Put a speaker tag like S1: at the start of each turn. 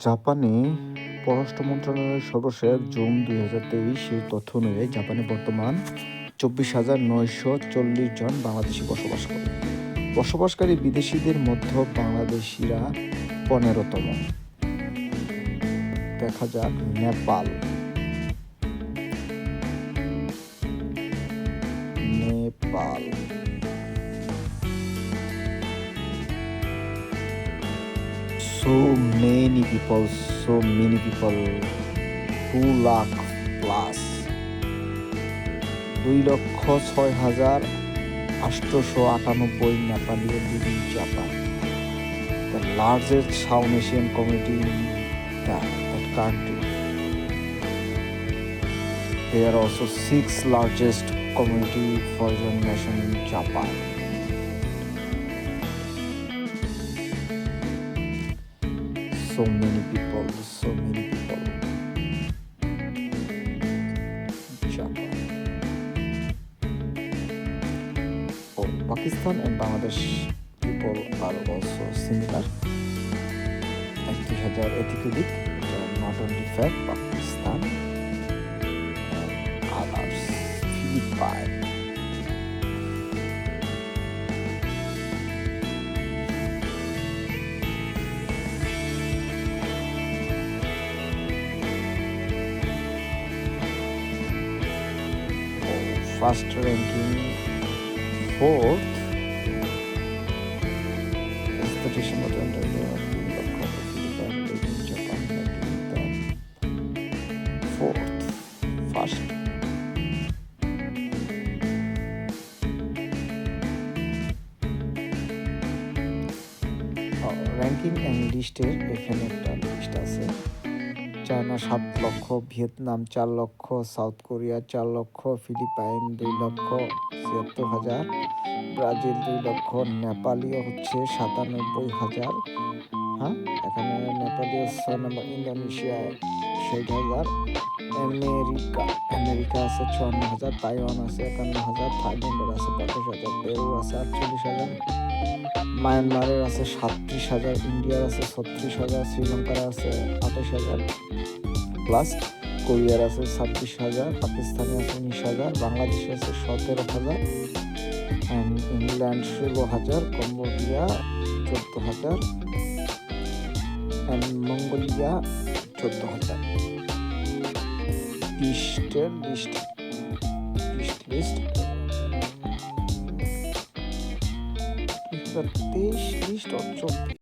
S1: জাপানে পররাষ্ট্র মন্ত্রণালয়ের সর্বশেষ জুন দুই হাজার তেইশের তথ্য অনুযায়ী জাপানে বর্তমান চব্বিশ হাজার নয়শো চল্লিশ জন বাংলাদেশি বসবাস করে। বসবাসকারী বিদেশিদের মধ্যে বাংলাদেশিরা পনেরোতম। দেখা যাক Nepal. Nepal. So many people so many people two lakh plus দুই লক্ষ ছয় হাজার আটশোশো আটানব্বই Nepali live Japan the largest South Asian community in that country There are also six largest community foreign nation in Japan. So many people, so many people. Japan. Oh, Pakistan and Bangladesh people are also similar. একত্রিশ হাজার এথিকুলিক not only fact Pakistan and others Philippines. In Japan ranking then fourth first ranking and লিস্টের এখানে একটা list আছে China সাত লক্ষ, Vietnam চার লক্ষ, সাউথ কোরিয়া চার লক্ষ, ফিলিপাইন দুই লক্ষ, ছিয়াত্তর হাজার, ব্রাজিল দুই লক্ষ নেপালিও হচ্ছে সাতানব্বই হাজার হ্যাঁ? এখানে নেপালিও ছয় নম্বর ইন্দোনেশিয়ায় ষাট হাজার, আমেরিকা আমেরিকা আছে চুয়ান্ন হাজার, তাইওয়ান আছে একান্ন হাজার, থাইল্যান্ডের আছে পঞ্চাশ হাজার পেরু আছে আটচল্লিশ হাজার। মায়ানমারের আছে সাতত্রিশ হাজার, ইন্ডিয়ার আছে ছত্রিশ হাজার, শ্রীলঙ্কার আছে আঠাশ হাজার। প্লাস কোরিয়ার আছে ছাব্বিশ হাজার, পাকিস্তানে আছে উনিশ হাজার, বাংলাদেশে আছে সতেরো হাজার অ্যান্ড ইংল্যান্ড ষোলো হাজার, কম্বোডিয়া চোদ্দ হাজার অ্যান্ড মঙ্গোলিয়া চোদ্দ হাজার। ইস্টের লিস্ট ইস্ট লিস্ট তেইশ লিস্ট চব্বিশ